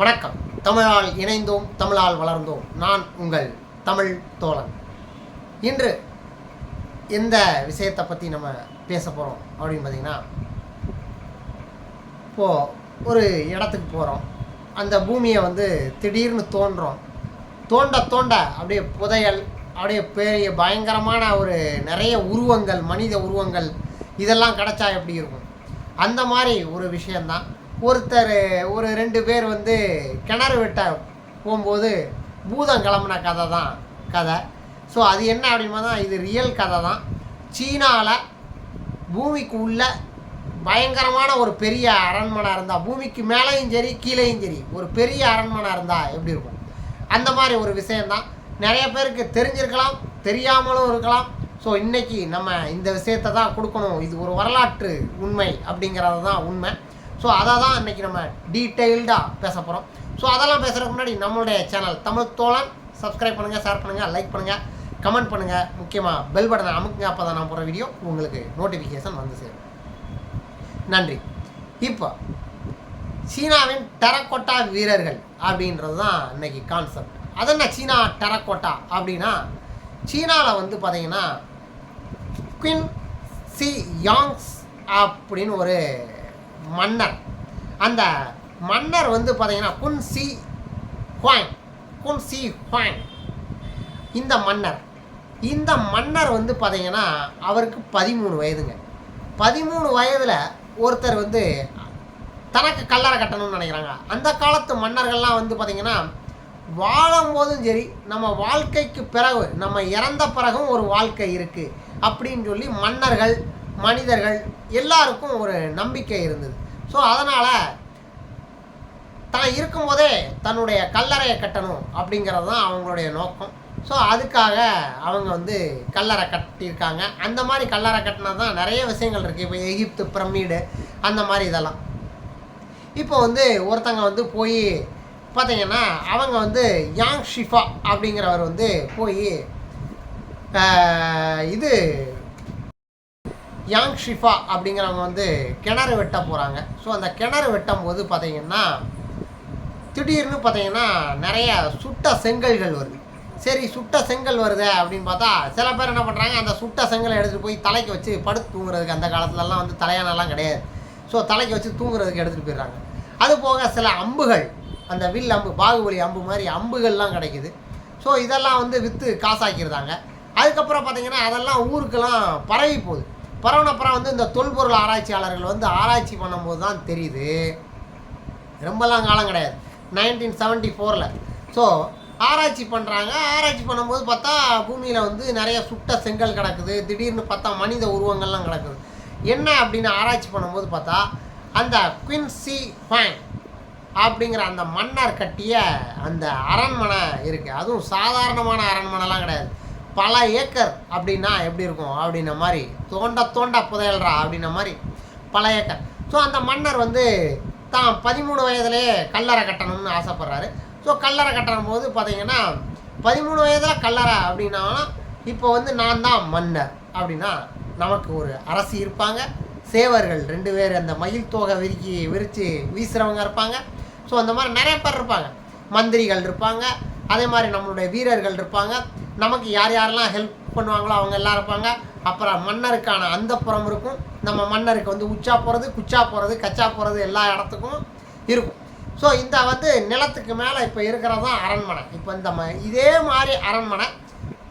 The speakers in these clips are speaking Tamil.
வணக்கம். தமிழால் இணைந்தோம் தமிழால் வளர்ந்தோம். நான் உங்கள் தமிழ் தோழன். இன்று எந்த விஷயத்தை பற்றி நம்ம பேச போகிறோம் அப்படின்னு பார்த்தீங்கன்னா இப்போது ஒரு இடத்துக்கு போகிறோம் அந்த பூமியை வந்து திடீர்னு தோன்றோம். தோண்ட தோண்ட அப்படியே புதையல் அப்படியே பெரிய பயங்கரமான ஒரு நிறைய உருவங்கள் மனித உருவங்கள் இதெல்லாம் கிடச்சா எப்படி இருக்கும்? அந்த மாதிரி ஒரு விஷயந்தான் ஒருத்தர் ஒரு ரெண்டு பேர் வந்து கிணறு வெட்ட போகும்போது பூதம் கிளம்புன கதை தான் கதை. ஸோ அது என்ன அப்படின்னா தான் இது ரியல் கதை தான் சீனாவில் பூமிக்கு உள்ள பயங்கரமான ஒரு பெரிய அரண்மனை இருந்தால் பூமிக்கு மேலேயும் சரி கீழேயும் சரி ஒரு பெரிய அரண்மனை இருந்தால் எப்படி இருக்கும்? அந்த மாதிரி ஒரு விஷயந்தான் நிறைய பேருக்கு தெரிஞ்சிருக்கலாம் தெரியாமலும் இருக்கலாம். ஸோ இன்றைக்கி நம்ம இந்த விஷயத்தை தான் கொடுக்கணும். இது ஒரு வரலாற்று உண்மை அப்படிங்கிறது தான் உண்மை. ஸோ அதை தான் அன்றைக்கி நம்ம டீட்டெயில்டாக பேச போகிறோம் ஸோ அதெல்லாம் பேசுகிறதுக்கு முன்னாடி நம்மளுடைய சேனல் தமிழ் தோழன். சப்ஸ்கிரைப் பண்ணுங்கள் ஷேர் பண்ணுங்கள் லைக் பண்ணுங்கள் கமெண்ட் பண்ணுங்கள் முக்கியமாக பெல் பட்டனை அமுக்குங்க அப்போ தான் நான் போகிற வீடியோ உங்களுக்கு நோட்டிஃபிகேஷன் வந்து சேரும். நன்றி. இப்போ சீனாவின் டெரக்கோட்டா வீரர்கள் அப்படின்றது தான் இன்றைக்கி கான்செப்ட் அது என்ன சீனா டெரக்கோட்டா அப்படின்னா சீனாவில் வந்து பார்த்தீங்கன்னா குவின் சி யாங்ஸ் அப்படின்னு ஒரு மன்னர். அந்த மன்னர் வந்து பார்த்தீங்கன்னா Qin Shi Huang Qin Shi Huang. இந்த மன்னர். இந்த மன்னர் வந்து பார்த்தீங்கன்னா அவருக்கு பதிமூணு வயதுங்க. பதிமூணு வயதில் ஒருத்தர் வந்து தனக்கு கல்லறை கட்டணும்னு நினைக்கிறாங்க. அந்த காலத்து மன்னர்கள்லாம் வந்து பார்த்திங்கன்னா வாழும்போதும் சரி நம்ம வாழ்க்கைக்கு பிறகு நம்ம இறந்த பிறகும் ஒரு வாழ்க்கை இருக்குது அப்படின்னு சொல்லி மன்னர்கள் மனிதர்கள் எல்லாருக்கும் ஒரு நம்பிக்கை இருந்தது. ஸோ அதனால் தான் இருக்கும்போதே தன்னுடைய கல்லறையை கட்டணும் அப்படிங்கிறது தான் அவங்களுடைய நோக்கம். ஸோ அதுக்காக அவங்க வந்து கல்லறை கட்டியிருக்காங்க. அந்த மாதிரி கல்லறை கட்டினது தான் நிறைய விஷயங்கள் இருக்குது இப்போ எகிப்து பிரமிடு அந்த மாதிரி இதெல்லாம். இப்போ வந்து ஒருத்தங்க வந்து போய் பார்த்தீங்கன்னா அவங்க வந்து யாங் ஷிஃபா அப்படிங்கிறவர் வந்து போய் இது யாங் ஷிஃபா அப்படிங்கிறவங்க வந்து கிணறு வெட்ட போகிறாங்க ஸோ அந்த கிணறு வெட்டும் போது பார்த்திங்கன்னா திடீர்னு பார்த்தீங்கன்னா நிறைய சுட்ட செங்கல்கள் வருது. சரி சுட்ட செங்கல் வருதே அப்படின்னு பார்த்தா சில பேர் என்ன பண்ணுறாங்க அந்த சுட்ட செங்கலை எடுத்துகிட்டு போய் தலைக்கு வச்சு படுத்து தூங்குறதுக்கு அந்த காலத்துலலாம் வந்து தலையானலாம் கிடையாது. ஸோ தலைக்கு வச்சு தூங்குறதுக்கு எடுத்துகிட்டு போயிடுறாங்க. அது போக சில அம்புகள் அந்த வில் அம்பு பாகுபலி அம்பு மாதிரி அம்புகள்லாம் கிடைக்குது. ஸோ இதெல்லாம் வந்து விற்று காசாக்கிடுறாங்க. அதுக்கப்புறம் பார்த்தீங்கன்னா அதெல்லாம் ஊருக்கெல்லாம் பரவி போகுது. பரவனப்புறம் வந்து இந்த தொல்பொருள் ஆராய்ச்சியாளர்கள் வந்து ஆராய்ச்சி பண்ணும்போது தான் தெரியுது. ரொம்பலாம் காலம் கிடையாது. நைன்டீன் செவன்ட்டி ஃபோரில் ஸோ ஆராய்ச்சி பண்ணுறாங்க ஆராய்ச்சி பண்ணும்போது பார்த்தா பூமியில் வந்து நிறைய சுட்ட செங்கல் கிடக்குது. திடீர்னு பார்த்தா மனித உருவங்கள்லாம் கிடக்குது. என்ன அப்படின்னு ஆராய்ச்சி பண்ணும்போது பார்த்தா அந்த குவின் சி ஃபேங் அப்படிங்கிற அந்த மன்னர் கட்டிய அந்த அரண்மனை இருக்குது அதுவும் சாதாரணமான அரண்மனைலாம் கிடையாது. பல ஏக்கர் அப்படின்னா எப்படி இருக்கும்? அப்படின்ன மாதிரி தோண்ட தோண்ட புதையல்றா அப்படின்ன மாதிரி பல ஏக்கர். ஸோ அந்த மன்னர் வந்து தான் பதிமூணு வயதுலேயே கல்லறை கட்டணும்னு ஆசைப்பட்றாரு. ஸோ கல்லறை கட்டணும் போது பார்த்தீங்கன்னா பதிமூணு வயதில் கல்லறை அப்படின்னாலும் இப்போ வந்து நான் தான் மன்னர் அப்படின்னா நமக்கு ஒரு அரசி இருப்பாங்க. சேவர்கள் ரெண்டு பேர் அந்த மயில் தோகை விரிக்கி விரித்து வீசுகிறவங்க இருப்பாங்க. ஸோ அந்த மாதிரி நிறைய பேர் இருப்பாங்க. மந்திரிகள் இருப்பாங்க. அதே மாதிரி நம்மளுடைய வீரர்கள் இருப்பாங்க. நமக்கு யார் யாரெல்லாம் ஹெல்ப் பண்ணுவாங்களோ அவங்க எல்லாம் இருப்பாங்க. அப்புறம் மன்னருக்கான அந்த புறம் இருக்கும். நம்ம மன்னருக்கு வந்து உச்சா போகிறது குச்சா போகிறது கச்சா போகிறது எல்லா இடத்துக்கும் இருக்கும். ஸோ இந்த வந்து நிலத்துக்கு மேலே இப்போ இருக்கிறது தான் அரண்மனை. இப்போ இந்த ம இதே மாதிரி அரண்மனை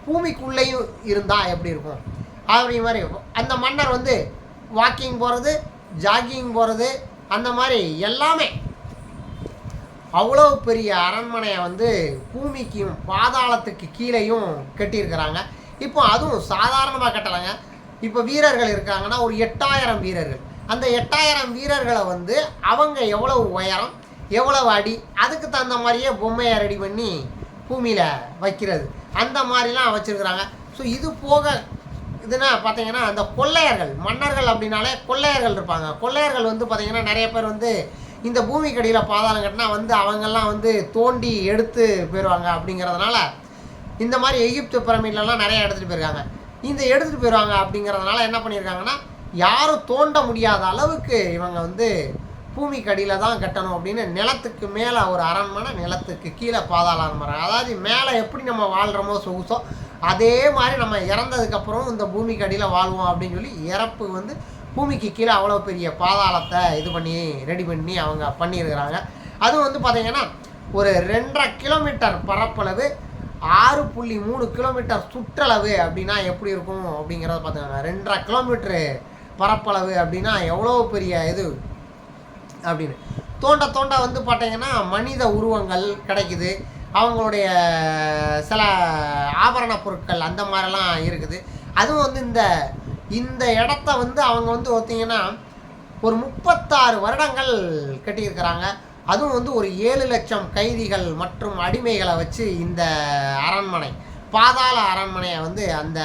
பூமிக்குள்ளேயும் இருந்தால் எப்படி இருக்கும்? அப்படி மாதிரி அந்த மன்னர் வந்து வாக்கிங் போகிறது ஜாகிங் போகிறது அந்த மாதிரி எல்லாமே அவ்வளோ பெரிய அரண்மனையை வந்து பூமிக்கும் பாதாளத்துக்கு கீழேயும் கட்டியிருக்கிறாங்க. இப்போ அதுவும் சாதாரணமாக கட்டலைங்க. இப்போ வீரர்கள் இருக்காங்கன்னா ஒரு எட்டாயிரம் வீரர்கள். அந்த எட்டாயிரம் வீரர்களை வந்து அவங்க எவ்வளவு உயரம் எவ்வளவு அடி அதுக்கு தகுந்த மாதிரியே பொம்மையை ரெடி பண்ணி பூமியில் வைக்கிறது. அந்த மாதிரிலாம் வச்சுருக்குறாங்க. ஸோ இது போக இதுனா பார்த்தீங்கன்னா அந்த கொள்ளையர்கள் மன்னர்கள் அப்படின்னாலே கொள்ளையர்கள் இருப்பாங்க. கொள்ளையர்கள் வந்து பார்த்திங்கன்னா நிறைய பேர் வந்து இந்த பூமிக்கடியில் பாதாளம் கட்டினா வந்து அவங்கெல்லாம் வந்து தோண்டி எடுத்து போயிடுவாங்க அப்படிங்கிறதுனால இந்த மாதிரி எகிப்து பிரமிட்லலாம் நிறைய எடுத்துகிட்டு போயிருக்காங்க. இந்த எடுத்துகிட்டு போயிடுவாங்க அப்படிங்கிறதுனால என்ன பண்ணியிருக்காங்கன்னா யாரும் தோண்ட முடியாத அளவுக்கு இவங்க வந்து பூமிக்கு அடியில் தான் கட்டணும் அப்படின்னு நிலத்துக்கு மேலே ஒரு அரண்மனை நிலத்துக்கு கீழே பாதாள அரண்மனை. அதாவது மேலே எப்படி நம்ம வாழ்கிறோமோ சொகுசோ அதே மாதிரி நம்ம இறந்ததுக்கப்புறம் இந்த பூமிக்கு அடியில் வாழ்வோம் அப்படின்னு சொல்லி இறப்பு வந்து பூமிக்கு கீழே அவ்வளோ பெரிய பாதாளத்தை இது பண்ணி ரெடி பண்ணி அவங்க பண்ணியிருக்கிறாங்க. அதுவும் வந்து பார்த்திங்கன்னா ஒரு ரெண்டரை கிலோமீட்டர் பரப்பளவு ஆறு புள்ளி மூணு கிலோமீட்டர் சுற்றளவு அப்படின்னா எப்படி இருக்கும் அப்படிங்கிறத பார்த்துக்கோங்க ரெண்டரை கிலோமீட்ரு பரப்பளவு அப்படின்னா எவ்வளோ பெரிய இது அப்படின்னு. தோண்ட தோண்ட வந்து பார்த்தீங்கன்னா மனித உருவங்கள் கிடைக்குது. அவங்களுடைய சில ஆபரண பொருட்கள் அந்த மாதிரிலாம் இருக்குது. அதுவும் வந்து இந்த இந்த இடத்த வந்து அவங்க வந்து பார்த்தீங்கன்னா ஒரு முப்பத்தாறு வருடங்கள் கட்டியிருக்கிறாங்க. அதுவும் வந்து ஒரு ஏழு லட்சம் கைதிகள் மற்றும் அடிமைகளை வச்சு இந்த அரண்மனை பாதாள அரண்மனையை வந்து அந்த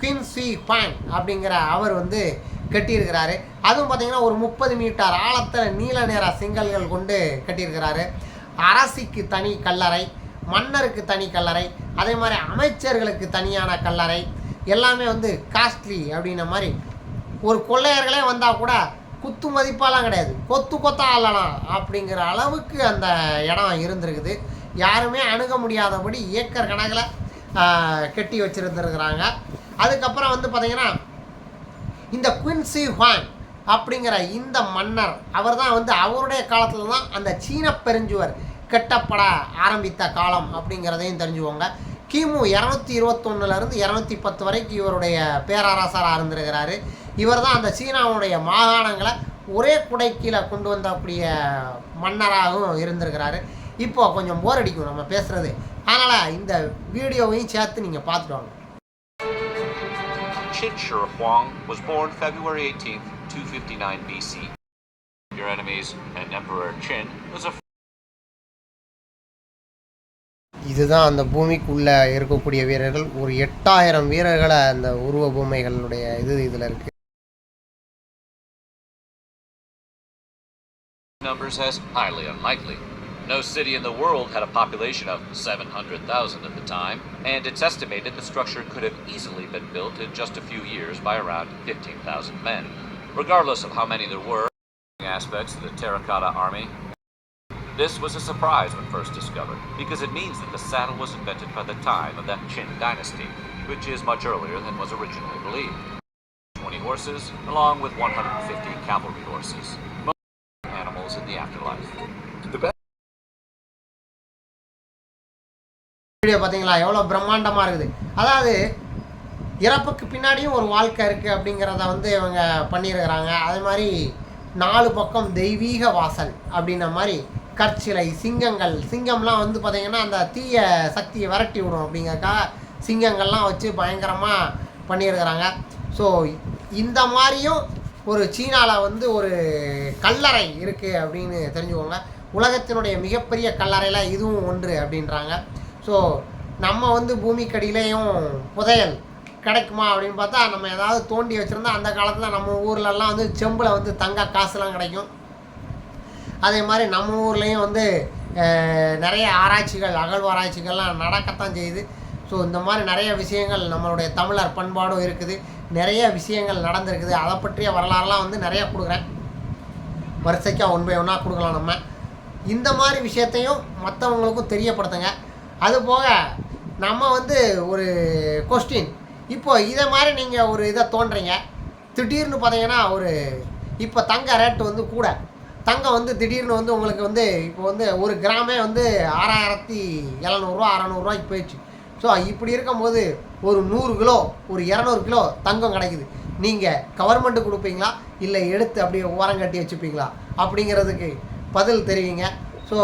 கிம் சி பான் அப்படிங்கிற அவர் வந்து கட்டியிருக்கிறாரு. அதுவும் பார்த்திங்கன்னா ஒரு முப்பது மீட்டர் ஆழத்தில் நீல நிற செங்கல்கள் கொண்டு கட்டியிருக்கிறாரு. அரசிக்கு தனி கல்லறை மன்னருக்கு தனி கல்லறை அதே மாதிரி அமைச்சர்களுக்கு தனியான கல்லறை எல்லாமே வந்து காஸ்ட்லி அப்படின்ன மாதிரி. ஒரு கொள்ளையர்களே வந்தால் கூட குத்து மதிப்பாலாம் கிடையாது. கொத்து கொத்தா ஆளலாம் அப்படிங்கிற அளவுக்கு அந்த இடம் இருந்திருக்குது. யாருமே அணுக முடியாதபடி ஏக்கர் கணக்கில் கட்டி வச்சுருந்துருக்குறாங்க. அதுக்கப்புறம் வந்து பார்த்திங்கன்னா இந்த குவின்சி ஹான் அப்படிங்கிற இந்த மன்னர் அவர் தான் வந்து அவருடைய காலத்தில் தான் அந்த சீன பெருஞ்சுவர் கெட்டப்பட ஆரம்பித்த காலம் அப்படிங்கிறதையும் தெரிஞ்சுக்கோங்க. கிமு இரநூத்தி இருபத்தொன்னுலேருந்து இரநூத்தி பத்து வரைக்கும் இவருடைய பேரரசராக இருந்திருக்கிறாரு. இவர் தான் அந்த சீனாவுடைய மாகாணங்களை ஒரே குடை கீழே கொண்டு வந்தக்கூடிய மன்னராகவும் இருந்திருக்கிறாரு. இப்போ கொஞ்சம் போர் அடிக்கும் நம்ம பேசுகிறது அதனால் இந்த வீடியோவையும் சேர்த்து நீங்கள் பார்த்துட்டு வாங்க. Qin Huang was born February 18th, 259 BC. Your enemies and Emperor Qin was a இதுதான் அந்த பூமிக்குள்ளே இருக்கக்கூடிய வீரர்கள் ஒரு எட்டாயிரம் வீரர்களை அந்த உருவ பொம்மைகளுடைய இது இதில் இருக்குது numbers as highly unlikely. No city in the world had a population of 700,000 at the time, and it's estimated the structure could have easily been built in just a few years by around 15,000 men. Regardless of how many there were aspects of the terracotta army, this was a surprise when first discovered, because it means that the saddle was invented by the time of that Qin dynasty, which is much earlier than was originally believed. 20 horses, along with 150 cavalry horses. Most animals in the afterlife. The best video பார்த்தீங்களா எவ்வளோ பிரம்மாண்டமாக இருக்குது அதாவது இறப்புக்கு பின்னாடியும் ஒரு வாழ்க்கை இருக்குது அப்படிங்கிறத வந்து இவங்க பண்ணியிருக்கிறாங்க அதே மாதிரி நாலு பக்கம் தெய்வீக வாசல் அப்படின்ன மாதிரி கற்சிலை சிங்கங்கள். சிங்கம்லாம் வந்து பார்த்திங்கன்னா அந்த தீய சக்தியை விரட்டி விடும் அப்படிங்கறக்காக சிங்கங்கள்லாம் வச்சு பயங்கரமாக பண்ணியிருக்கிறாங்க. ஸோ இந்த மாதிரியும் ஒரு சீனாவில் வந்து ஒரு கல்லறை இருக்குது அப்படின்னு தெரிஞ்சுக்கோங்க. உலகத்தினுடைய மிகப்பெரிய கல்லறையில் இதுவும் ஒன்று அப்படின்றாங்க. ஸோ நம்ம வந்து பூமிக்கடியிலையும் புதையல் கிடைக்குமா அப்படின்னு பார்த்தா நம்ம ஏதாவது தோண்டி வச்சுருந்தா அந்த காலத்தில் நம்ம ஊர்லலாம் வந்து செம்பில் வந்து தங்க காசுலாம் கிடைக்கும். அதே மாதிரி நம்ம ஊர்லேயும் வந்து நிறைய ஆராய்ச்சிகள் அகழ்வாராய்ச்சிகள்லாம் நடக்கத்தான் செய்யுது. ஸோ இந்த மாதிரி நிறைய விஷயங்கள் நம்மளுடைய தமிழர் பண்பாடும் இருக்குது. நிறைய விஷயங்கள் நடந்திருக்குது. அதை பற்றிய வரலாறுலாம் வந்து நிறைய கொடுக்குறேன். வரிசைக்காக ஒன் பை ஒன்னாக கொடுக்கலாம் நம்ம. இந்த மாதிரி விஷயத்தையும் மற்றவங்களுக்கும் தெரியப்படுத்துங்க. அதுபோக நம்ம வந்து ஒரு கொஸ்டின் இப்போ இதை மாதிரி நீங்கள் ஒரு இதை தோன்றீங்க. திடீர்னு பார்த்தீங்கன்னா ஒரு இப்போ தங்க ரேட்டு வந்து கூட தங்கம் வந்து திடீர்னு வந்து உங்களுக்கு வந்து இப்போ வந்து ஒரு கிராமே வந்து ஆறாயிரத்தி எழுநூறுவா அறநூறுவாய்க்கு போயிடுச்சு. ஸோ இப்படி இருக்கும்போது ஒரு நூறு கிலோ ஒரு இரநூறு கிலோ தங்கம் கிடைக்குது. நீங்கள் கவர்மெண்ட்டு கொடுப்பீங்களா? இல்லை எடுத்து அப்படியே ஓரம் கட்டி வச்சுப்பீங்களா? அப்படிங்கிறதுக்கு பதில் தெரிவிங்க. ஸோ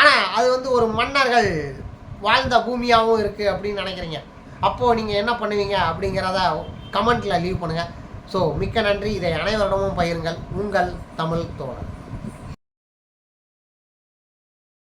ஆனால் அது வந்து ஒரு மன்னர்கள் வாழ்ந்த பூமியாகவும் இருக்குது அப்படின்னு நினைக்கிறீங்க. அப்போது நீங்கள் என்ன பண்ணுவீங்க அப்படிங்கிறத கமெண்ட்டில் லீவ் பண்ணுங்கள் ஸோ மிக்க நன்றி. இதை அனைவரிடமும் பகிருங்கள். உங்கள் தமிழ் தோழர்.